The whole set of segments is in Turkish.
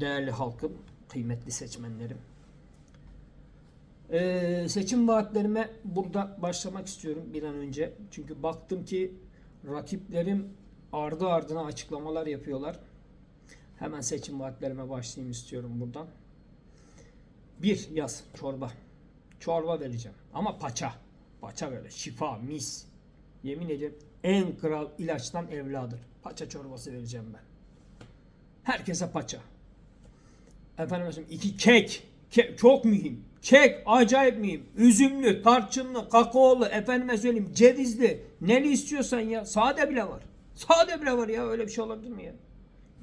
Değerli halkım, kıymetli seçmenlerim. Ee, seçim vaatlerime burada başlamak istiyorum bir an önce. Çünkü baktım ki rakiplerim ardı ardına açıklamalar yapıyorlar. Hemen seçim vaatlerime başlayayım istiyorum buradan. Bir yaz çorba. Çorba vereceğim. Ama paça. Paça böyle şifa, mis. Yemin ederim en kral ilaçtan evladır. Paça çorbası vereceğim ben. Herkese paça. Efendim mesela iki kek. Kek çok mühim. Kek acayip mühim. Üzümlü, tarçınlı, kakaolu, efendime söyleyeyim cevizli. Neli istiyorsan ya. Sade bile var. Sade bile var ya. Öyle bir şey olabilir mi ya?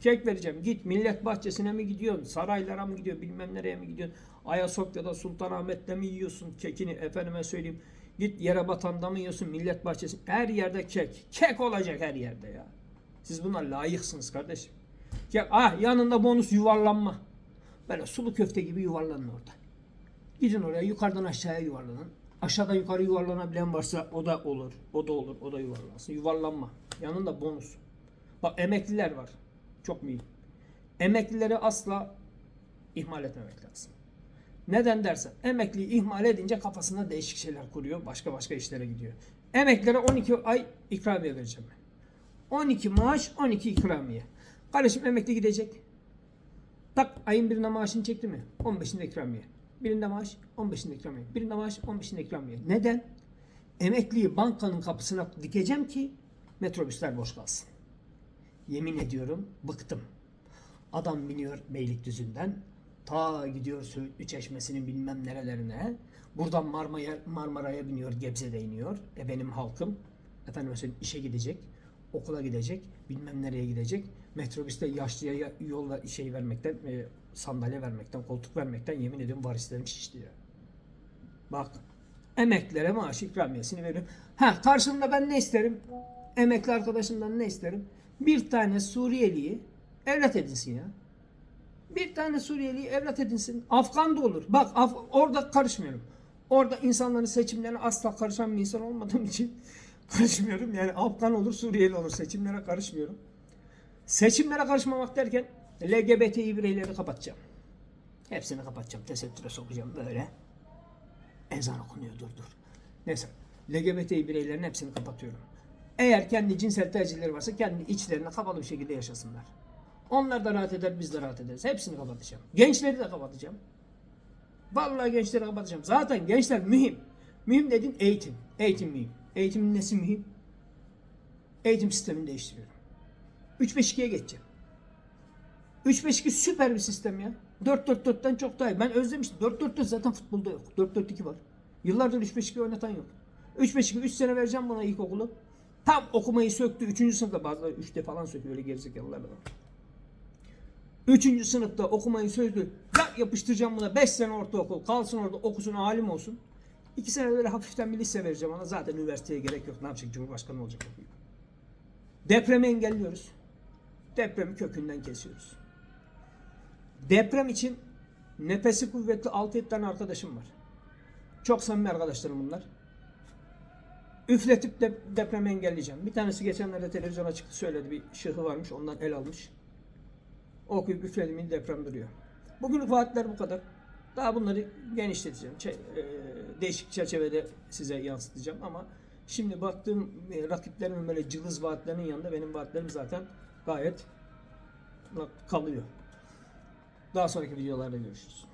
Kek vereceğim. Git millet bahçesine mi gidiyorsun? Saraylara mı gidiyorsun? Bilmem nereye mi gidiyorsun? Ayasofya'da Sultanahmet'te mi yiyorsun kekini? Efendime söyleyeyim. Git yere batanda mı yiyorsun? Millet bahçesi. Her yerde kek. Kek olacak her yerde ya. Siz buna layıksınız kardeşim. Ya, ah yanında bonus yuvarlanma. Böyle sulu köfte gibi yuvarlanın orada. Gidin oraya yukarıdan aşağıya yuvarlanın. Aşağıdan yukarı yuvarlanabilen varsa o da olur. O da olur. O da yuvarlansın. Yuvarlanma. Yanında bonus. Bak emekliler var. Çok mühim. Emeklileri asla ihmal etmemek lazım. Neden dersen emekliyi ihmal edince kafasında değişik şeyler kuruyor. Başka başka işlere gidiyor. Emeklilere 12 ay ikramiye vereceğim ben. 12 maaş 12 ikramiye. Kardeşim emekli gidecek. Tak ayın birinde maaşını çekti mi? 15'inde ikramiye. Birinde maaş 15'inde ikramiye. Birinde maaş 15'inde ikramiye. Neden? Emekliyi bankanın kapısına dikeceğim ki metrobüsler boş kalsın. Yemin ediyorum bıktım. Adam biniyor Beylikdüzü'nden ta gidiyor Söğütlü Çeşmesi'nin bilmem nerelerine. Buradan Marmara'ya Marmara'ya biniyor, Gebze'de iniyor. E benim halkım efendim mesela işe gidecek, okula gidecek, bilmem nereye gidecek. Metrobüste yaşlıya ya- yolla şey vermekten, e, sandalye vermekten, koltuk vermekten yemin ediyorum varislerim şişti ya. Bak emeklilere maaş ikramiyesini veriyorum. Ha karşımda ben ne isterim? Emekli arkadaşımdan ne isterim? Bir tane Suriyeliyi evlat edinsin ya. Bir tane Suriyeliyi evlat edinsin. Afgan da olur. Bak Af- orada karışmıyorum. Orada insanların seçimlerine asla karışan bir insan olmadığım için karışmıyorum. Yani Afgan olur, Suriyeli olur. Seçimlere karışmıyorum. Seçimlere karışmamak derken LGBTİ bireyleri kapatacağım. Hepsini kapatacağım. Tesettüre sokacağım böyle. Ezan okunuyor dur dur. Neyse. LGBTİ bireylerin hepsini kapatıyorum. Eğer kendi cinsel tercihleri varsa kendi içlerine kapalı bir şekilde yaşasınlar. Onlar da rahat eder, biz de rahat ederiz. Hepsini kapatacağım. Gençleri de kapatacağım. Vallahi gençleri kapatacağım. Zaten gençler mühim. Mühim dedin eğitim. Eğitim mühim. Eğitimin nesi mühim? Eğitim sistemini değiştiriyorum. 3-5-2'ye geçeceğim. 3-5-2 süper bir sistem ya. 4-4-4'ten çok daha iyi. Ben özlemiştim. 4-4-4 zaten futbolda yok. 4-4-2 var. Yıllardır 3-5-2 oynatan yok. 3-5-2 3 sene vereceğim bana ilkokulu. Tam okumayı söktü. 3. sınıfta bazıları 3'te falan söküyor. Öyle gerizekalılar da var. 3. sınıfta okumayı söktü. Ya yapıştıracağım buna 5 sene ortaokul. Kalsın orada okusun alim olsun. 2 sene böyle hafiften bir lise vereceğim ona. Zaten üniversiteye gerek yok. Ne yapacak? Cumhurbaşkanı olacak. okuyor. Depremi engelliyoruz. Depremi kökünden kesiyoruz. Deprem için nefesi kuvvetli 6-7 tane arkadaşım var. Çok samimi arkadaşlarım bunlar. Üfletip de depremi engelleyeceğim. Bir tanesi geçenlerde televizyona çıktı söyledi bir şıhı varmış ondan el almış. Okuyup üfledim mi deprem duruyor. Bugünlük vaatler bu kadar. Daha bunları genişleteceğim. Çe- e, değişik çerçevede size yansıtacağım ama şimdi baktığım e, rakiplerimin böyle cılız vaatlerinin yanında benim vaatlerim zaten gayet kalıyor. Daha sonraki videolarda görüşürüz.